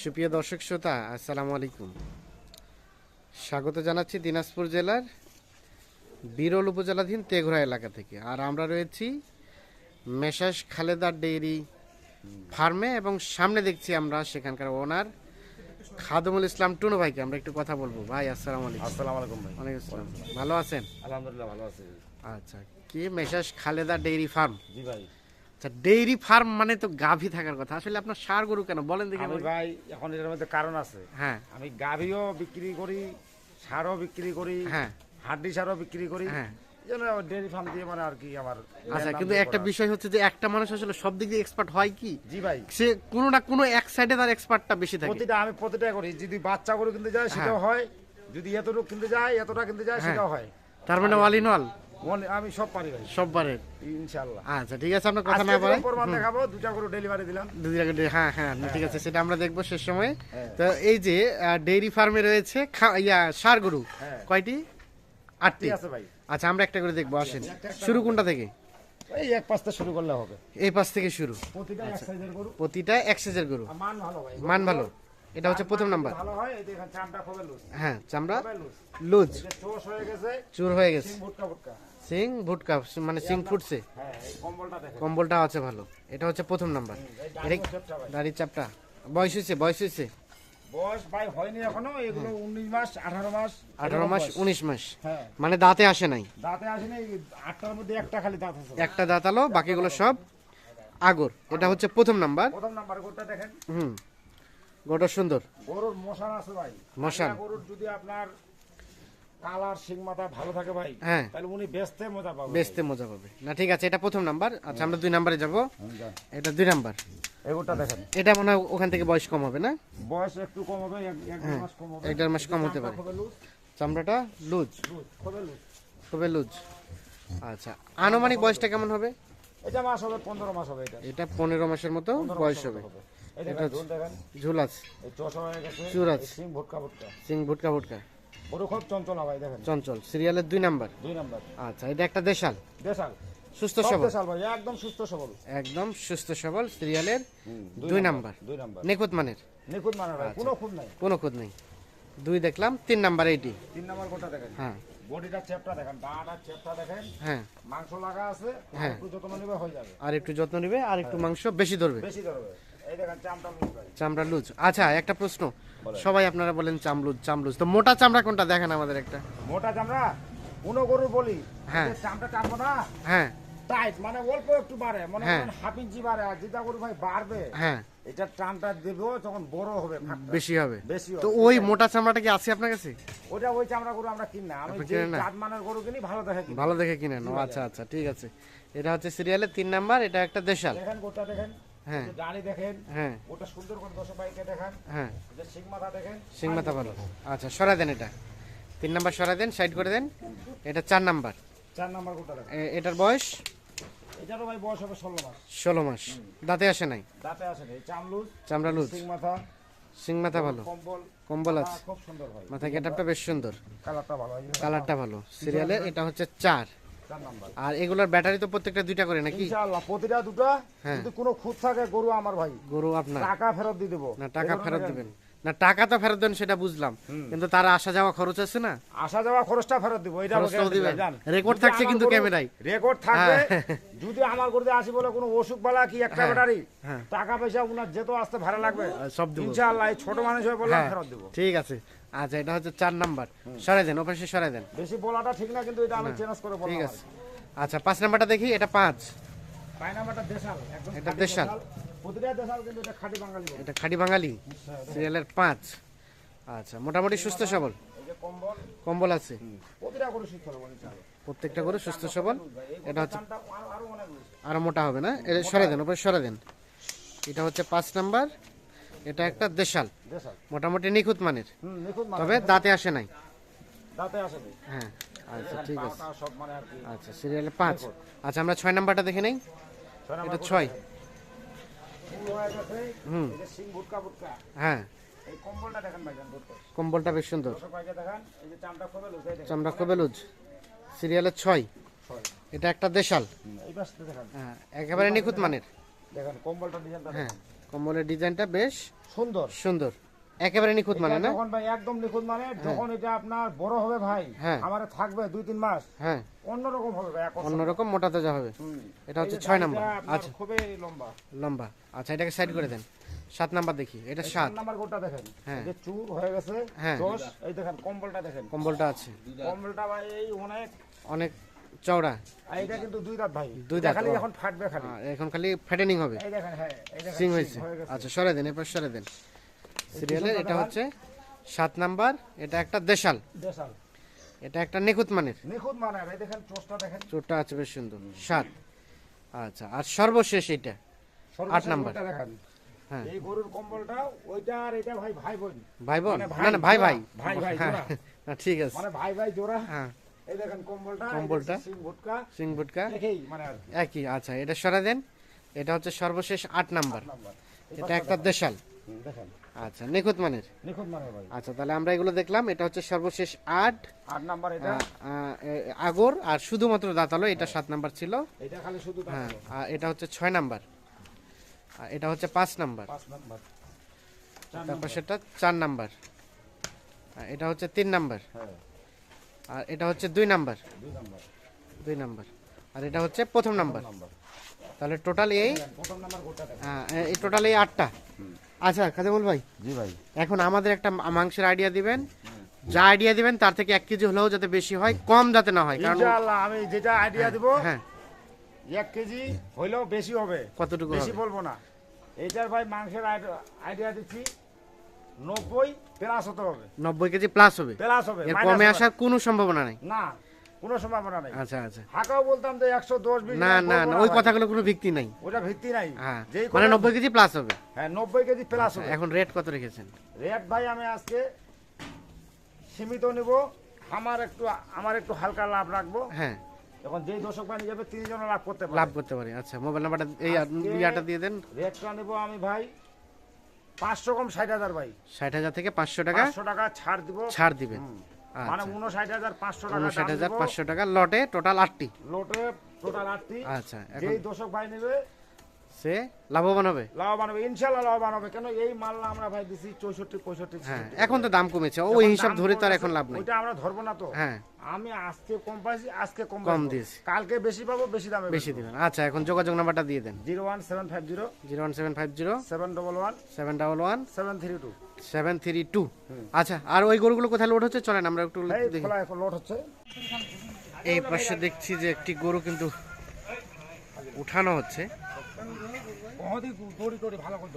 সুপ্রিয় দর্শক শ্রোতা আসসালামু আলাইকুম। স্বাগত জানাচ্ছি দিনাজপুর জেলার বিরল উপজেলাধীন তেঘরা এলাকা থেকে। আর আমরা রয়েছি মেশাস খালেদা ডেইরি ফার্মে এবং সামনে দেখছি আমরা সেখানকার ওনার খাদমুল ইসলাম টুনু ভাইকে। আমরা একটু কথা বলব। ভাই আসসালামু আলাইকুম। আসসালামু আলাইকুম ভাই। ওয়ালাইকুম আসসালাম। ভালো আছেন? আলহামদুলিল্লাহ ভালো আছি। আচ্ছা কি মেশাস খালেদা ডেইরি ফার্ম? জি ভাই। আচ্ছা ডেইরি ফার্ম মানে তো গাভী থাকার কথা। আসলে আপনার সার গরু কেন? বলেন দেখি আমি ভাই এখন এটার মধ্যে কারণ আছে। হ্যাঁ। আমি গাভিও বিক্রি করি সারও বিক্রি করি হ্যাঁ। হাড্ডি সারও বিক্রি করি। হ্যাঁ। ডেয়ারি ফার্ম দিয়ে মানে আর কি আমার আচ্ছা কিন্তু একটা বিষয় হচ্ছে যে একটা মানুষ আসলে সব দিক দিয়ে এক্সপার্ট হয় কি? জি ভাই। সে কোনো না কোনো এক সাইডে তার এক্সপার্টটা বেশি থাকে। প্রতিটা আমি প্রতিটা করি। যদি বাচ্চা গরু কিনতে যায় সেটাও হয়। যদি এতটুকু কিনতে যায় এতটা কিনতে যায় হ্যাঁ। সেটাও হয়। তার মানে অল ইন অল মনে- আমি সব পারি ভাই। সববারে ইনশাআল্লাহ। আচ্ছা ঠিক আছে আপনার কথা না যেরকম বলে। প্রমাণ দেখাবো দুটা ডেলিভারি দিলাম। হ্যাঁ হ্যাঁ ঠিক আছে সেটা আমরা দেখব শেষ সময়ে। হ্যাঁ। তো এই যে ডেইরি ফার্মে রয়েছে ইয়া সার গরু। হ্যাঁ। কয়টি? আটটি। আছে ভাই? আচ্ছা আমরা একটা করে দেখব আসেন। শুরু কোনটা থেকে? এই এক শুরু করলে হবে। এই পাশ থেকে শুরু। প্রতিটা এক সাইজের গরু। প্রতিটা এক সাইজের গরু। মান ভালো ভাই। মান ভালো। এটা হচ্ছে প্রথম নাম্বার। ভালো হয় এই দেখেন চামড়া খবে লুজ। হ্যাঁ চামড়া চোষ হয়ে গেছে। চুর হয়ে গেছে। সিং ভুটকা মানে সিং ফুটছে। হ্যাঁ কম্বলটা আছে ভালো। এটা হচ্ছে প্রথম নাম্বার। এই এটা ডাইনিং সেটটা ভাই। দাড়ি চাপটা। বয়স হয়েছে বয়স হয়েছে। বয়স ভাই হয়নি এখনও এগুলো 19 মাস 18 মাস আঠারো মাস বয়স। উনিশ মাস। হ্যাঁ। মানে দাঁতে আসে নাই। দাঁতে আসেনি এই আটটার মধ্যে একটা খালি দাঁত আছে। একটা দাঁতালো বাকিগুলো সব আগর। এটা হচ্ছে প্রথম নাম্বার। প্রথম নাম্বার গরুটা দেখেন। হুম। গোটা সুন্দর। গরুর মশান আছে ভাই। মশান। গরুর যদি আপনার কালার সিং মাথা ভালো থাকে ভাই হ্যাঁ। তাহলে উনি বেচতে মজা পাবে বেচতে মজা পাবে। না ঠিক আছে এটা প্রথম নাম্বার। আচ্ছা আমরা দুই নাম্বারে যাব। এটা দুই নাম্বার। এই দেখেন। এটা মনে হয় ওখান থেকে বয়স কম হবে না? বয়স একটু কম হবে এক দেড় মাস কম হবে। এক দেড় মাস কম হতে পারে। চামড়াটা লুজ। লুজ। লুজ খুবই লুজ। আচ্ছা আনুমানিক বয়সটা কেমন হবে? এটা মাস হবে পনেরো মাস হবে এটা। এটা পনেরো মাসের মতো বয়স হবে। দেখেন ঝোল দেখেন। ঝুল আছে। এই চশা হয়ে গেছে চুর আছে। সিং ভুটকা ভুটকা। সিং ভুটকা ভুটকা। খুব চঞ্চল ভাই দেখেন। চঞ্চল সিরিয়ালের দুই নাম্বার। দুই নাম্বার। আচ্ছা এটা একটা দেশাল। দেশাল। সুস্থ সবল। দেশাল ভাই একদম সুস্থ সবল। একদম সুস্থ সবল সিরিয়ালের দুই নাম্বার দুই নাম্বার। নিখুঁত মানের। নিখুঁত মানে ভাই কোনো খুঁত নাই। কোনো খুঁত নেই। দুই দেখলাম তিন নাম্বার এইটি তিন নাম্বার কোটা দেখেন? হ্যাঁ। বডিটা দেখেন দেখেন। হ্যাঁ। মাংস লাগা আছে হ্যাঁ। একটু যত্ন নিবে হয়ে যাবে। আর একটু যত্ন নিবে আর একটু মাংস বেশি ধরবে। বেশি ধরবে। চামড়া লুজ আচ্ছা একটা প্রশ্ন। সবাই আপনারা বলেন চামলুজ চামলুজ। তো মোটা চামড়া কোনটা? দেখেন আমাদের একটা। মোটা চামড়া? কোনো গরু বলি। হ্যাঁ। যে চামটা টানবো না? হ্যাঁ। টাইট মানে অল্প একটু বাড়ে। মনে হ্যাঁ। হাফ ইঞ্চি বাড়ে আর যেটা গরু ভাই বাড়বে হ্যাঁ। এটা টানটা দেবো যখন বড় হবে বেশি হবে। বেশি তো ওই মোটা চামড়াটা কি আছে আপনার কাছে? ওটা ওই চামড়া গরু আমরা কিনি না। আমি যে? জাত মানের গরু কিনি ভালো দেখে কিনি। ভালো দেখে কিনেন। আচ্ছা আচ্ছা ঠিক আছে। এটা হচ্ছে সিরিয়ালের তিন নাম্বার এটা একটা দেশাল। দেখেন গোটা দেখেন। হ্যাঁ। দেখেন হ্যাঁ। ওটা সুন্দর করে দেখেন। হ্যাঁ। যে সিং মাথা দেখেন সিং মাথা ভালো আচ্ছা সরাই দেন এটা। তিন নাম্বার সরাই দেন সাইড করে দেন। এটা চার নাম্বার। চার নাম্বার গোটা এটার বয়স? এটারও ভাই বয়স হবে ষোলো মাস। ষোলো মাস। দাঁতে আসে নাই? দাঁতে আসে না চামলুজ চামড়া লুজ। সিং মাথা সিং মাথা ভালো। কম্বল। কম্বল আছে। খুব সুন্দর ভাই। মাথা গেটআপটা বেশ সুন্দর। কালারটা ভালো কালারটা ভালো। সিরিয়ালে এটা হচ্ছে চার। আর এগুলোর ব্যাটারি তো প্রত্যেকটা দুইটা করে নাকি? ইনশাআল্লাহ প্রতিটা দুটো হ্যাঁ। যদি কোনো খুঁত থাকে গরু আমার ভাই। গরু আপনার। টাকা ফেরত দিয়ে দেবো। না টাকা ফেরত দিবেন। না টাকা তো ফেরত দেন সেটা বুঝলাম। কিন্তু তার আসা যাওয়া খরচ আছে না? আসা যাওয়া খরচটা ফেরত দিব এটা। রেকর্ড থাকছে কিন্তু ক্যামেরায়। রেকর্ড থাকবে হ্যাঁ। যদি আমার গরুতে আসি বলে কোনো অসুখ বালা কি একটা ব্যাটারি হ্যাঁ। টাকা পয়সা উনার যেত আসতে ভাড়া লাগবে। সব ইনশাআল্লাহ এই ছোট মানুষ হয়ে বললাম ফেরত দিব। ঠিক আছে। আচ্ছা এটা হচ্ছে চার নাম্বার। সরাই দেন ওপাশে সরাই দেন। বেশি বলাটা ঠিক না কিন্তু এটা আমি চেঞ্জ করে ঠিক আছে। আচ্ছা পাঁচ নাম্বারটা দেখি এটা পাঁচ। পাই নাম্বারটা দেশাল একদম এটা দেশাল। প্রতিটা দেশাল কিন্তু এটা খাঁটি বাঙালি এটা খাঁটি বাঙালি সিরিয়ালের পাঁচ। আচ্ছা মোটামুটি সুস্থ সবল। কম্বল। আছে। প্রত্যেকটা করে সুস্থ সবল। এটা হচ্ছে আরো- মোটা হবে না? এটা সরে দেন ওপরে সরে দেন। এটা হচ্ছে পাঁচ নাম্বার। এটা একটা দেশাল। মোটামুটি নিখুঁত মানের। মানে তবে দাঁতে আসে নাই। দাঁতে আসে। হ্যাঁ আচ্ছা ঠিক আছে। মানে আচ্ছা সিরিয়ালে পাঁচ। আচ্ছা আমরা ছয় নাম্বারটা দেখে নেই? এটা ছয়। হুম। হ্যাঁ। কম্বলটা বেশ সুন্দর। চামড়া খুবই লুজ সিরিয়ালের ছয়। এটা একটা দেশাল। হ্যাঁ একেবারে নিখুঁত মানের। দেখেন কম্বলটা হ্যাঁ। কম্বলের ডিজাইনটা বেশ সুন্দর। সুন্দর। একেবারে নিখুঁত মানে না? যখন ভাই একদম নিখুঁত মানে যখন এটা আপনার বড় হবে ভাই হ্যাঁ। আমার থাকবে দুই তিন মাস। হ্যাঁ। অন্যরকম হবে ভাই। অন্যরকম মোটা তাজা হবে। এটা হচ্ছে এই যে ছয় দাড়িটা নাম্বার আচ্ছা। খুবই লম্বা। লম্বা। আচ্ছা এটাকে সাইড করে দেন। সাত নাম্বার দেখি। এটা সাত নাম্বার গোটা দেখেন। হ্যাঁ। যে চুর হয়ে গেছে হ্যাঁ। এই দেখেন কম্বলটা দেখেন। কম্বলটা আছে। কম্বলটা ভাই এই অনেক অনেক চওড়া। এটা কিন্তু দুই দাঁত ভাই। দুই দাঁত, খালি এখন ফাটবে খালি। এখন খালি ফ্যাটেনিং হবে। এই দেখেন হ্যাঁ সিং হয়েছে। আচ্ছা সরে দেন এরপর সরে দেন। সিরিয়ালের এটা হচ্ছে সাত নাম্বার এটা একটা দেশাল। দেশাল। এটা একটা নিখুঁত মানের। নিখুঁত মানে এই দেখেন দেখেন। চোরটা আছে বেশ সুন্দর সাত। আচ্ছা আর সর্বশেষ এটা সর্বশেষ নাম্বার। দেখেন। হ্যাঁ। এই গরুর কম্বলটা ওইটা আর এটা ভাই ভাই বোন। ভাই বোন? মানে না না ভাই ভাই। ভাই ভাই হ্যাঁ ঠিক আছে। মানে ভাই ভাই জোড়া। হ্যাঁ। এই দেখেন কম্বলটা কম্বলটা। সিং ভুটকা। সিং বুটকা মানে আর একই আচ্ছা এটা সরে দেন। এটা হচ্ছে সর্বশেষ আট নাম্বার। এটা একটা দেশাল। আচ্ছা নিখুঁত মানের। নিখুঁত ভাই। আচ্ছা তাহলে আমরা এগুলো দেখলাম। এটা হচ্ছে সর্বশেষ আট। আট নাম্বার এটা। আগর আর শুধুমাত্র দাঁতালো এটা সাত নাম্বার ছিল। এটা খালি শুধু হ্যাঁ আর এটা হচ্ছে ছয় নাম্বার। আর এটা হচ্ছে পাঁচ নাম্বার। পাঁচ নাম্বার। তারপর সেটা চার নাম্বার। এটা হচ্ছে তিন নাম্বার। হ্যাঁ। আর এটা হচ্ছে দুই নাম্বার। দুই নাম্বার। দুই নাম্বার আর এটা হচ্ছে প্রথম নাম্বার। তাহলে টোটাল এই প্রথম নাম্বার গোটা দেখেন এই টোটাল এই আটটা। আচ্ছা কাজেমুল ভাই। জি ভাই। এখন আমাদের একটা মাংসের আইডিয়া দিবেন। যা আইডিয়া দিবেন তার থেকে এক কেজি হলেও যাতে বেশি হয় কম যাতে না হয়। কারণ ইনশাআল্লাহ আমি যেটা আইডিয়া দিব হ্যাঁ। এক কেজি হইলেও বেশি হবে। কতটুকু বেশি বলব না। এইটার ভাই মাংসের আইডিয়া দিচ্ছি। নব্বই প্লাস হতে হবে। নব্বই কেজি প্লাস হবে? প্লাস হবে এর কমে আসার কোনো সম্ভাবনা নেই? না কোনো সম্ভাবনা নেই। আচ্ছা আচ্ছা। হাঁকাও বলতাম যে একশো দশ না না না ওই। কথাগুলো কোনো ভিত্তি নাই। ওটা ভিত্তি নাই। হ্যাঁ মানে নব্বই কেজি প্লাস হবে। হ্যাঁ নব্বই কেজি প্লাস হবে। এখন রেট কত রেখেছেন? রেট ভাই আমি আজকে সীমিত নিব। আমার একটু আমার একটু হালকা লাভ রাখব। হ্যাঁ। এখন যেই দর্শক নিয়ে যাবে তিন জন লাভ করতে লাভ করতে পারি। আচ্ছা মোবাইল নাম্বারটা এই ইয়াটা দিয়ে দেন। রেটটা নেব আমি ভাই। পাঁচশো কম ষাট হাজার ভাই। ষাট হাজার থেকে পাঁচশো টাকা পাঁচশো টাকা ছাড় দিব। ছাড় দিবেন। মানে আচ্ছা। উনষাট হাজার পাঁচশো টাকা দাম হাজার। পাঁচশো টাকা লটে টোটাল আটটি। লটে টোটাল আটটি। আচ্ছা যেই দর্শক ভাই নেবে সে লাভবান হবে? লাভবান হবে ইনশাল্লাহ লাভবান হবে। কেন এই মাল না আমরা ভাই দিছি চৌষট্টি পঁয়ষট্টি হ্যাঁ এখন তো দাম কমেছে। ওই হিসাব ধরে তো আর এখন লাভ নেই। ওইটা আমরা ধরবো না তো। হ্যাঁ। আমি আজকে কম পাইছি আজকে কম কম। দিয়েছি। কালকে বেশি পাবো বেশি দামে বেশি দিবেন। আচ্ছা এখন যোগাযোগ নাম্বারটা দিয়ে দেন। Zero one seven five zero zero one seven five zero seven double one seven double one seven three two. Seven three two. আচ্ছা আর ওই গরুগুলো কোথায় লোড হচ্ছে? চলেন আমরা একটু দেখি। এখন লোড হচ্ছে। এই পাশে দেখছি যে একটি গরু কিন্তু উঠানো হচ্ছে।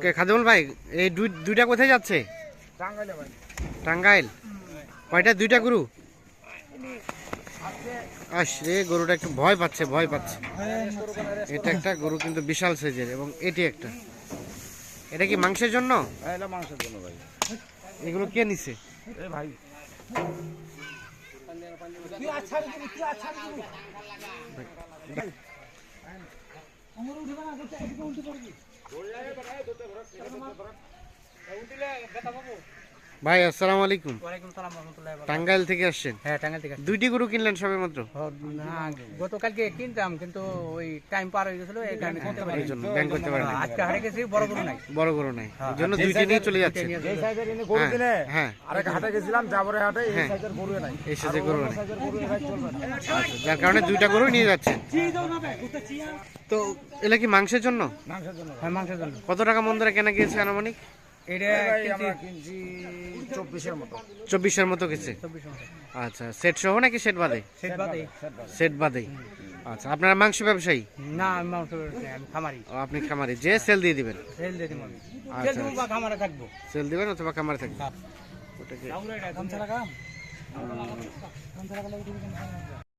কে, খাদিমুল ভাই, এই দুই, দুইটা কোথায় যাচ্ছে? টাঙ্গাইল। কয়টা? দুইটা গরু? আস রে গরুটা একটু ভয় পাচ্ছে ভয় পাচ্ছে। এটা একটা গরু কিন্তু বিশাল সাইজের এবং এটি একটা। এটা কি মাংসের জন্য? এগুলো কে নিছে? ভাই আমার উঠবে না একদম উঠতে পারবি ধরে যায় ধরতে ধরতে উঠলে ব্যথা পাবো ভাই আসসালামু আলাইকুম। ওয়ালাইকুম সালাম রহমতুল্লাহ টাঙ্গাইল থেকে আসছেন? হ্যাঁ টাঙ্গাইল থেকে আসছি। দুইটি গরু কিনলেন সবে মাত্র না গতকালকে কিনতাম কিন্তু ওই টাইম পার হয়ে গেছিল এই কারণে কিনতে পারি এই জন্য ব্যাংক করতে পারেন। আজকে হারে গেছি বড় গরু নাই। বড় গরু নাই। এই জন্য দুইটি নিয়ে চলে যাচ্ছে। এই সাইজের এনে গরু হ্যাঁ, কিনে হ্যাঁ। আরেক হাটে গেছিলাম জাবরে হাটে এই হ্যাঁ। সাইজের গরু নাই। এই সাইজের গরু নাই। আচ্ছা, যার কারণে দুইটা গরু নিয়ে যাচ্ছেন। তো এগুলা কি মাংসের জন্য? মাংসের জন্য। হ্যাঁ মাংসের জন্য। কত টাকা মন ধরে কেনা গিয়েছে আনুমানিক? এটা আমরা কিনছি চব্বিশের মতো। চব্বিশের মতো গেছে আচ্ছা সেট সহ নাকি সেট বাদে? সেট বাদে। সেট বাদেই আচ্ছা আপনারা মাংস ব্যবসায়ী? না আমি মাংস ব্যবসা করি, আমি খামারি। ও আপনি খামারি। যে সেল দিয়ে দিবেন? সেল দিয়ে দিব আমি। আচ্ছা, সেল দিব বা খামারে থাকব। সেল দিবেন অথবা খামারে থাকবে হ্যাঁ। ওটাকে গামছা লাগাম গামছা লাগালে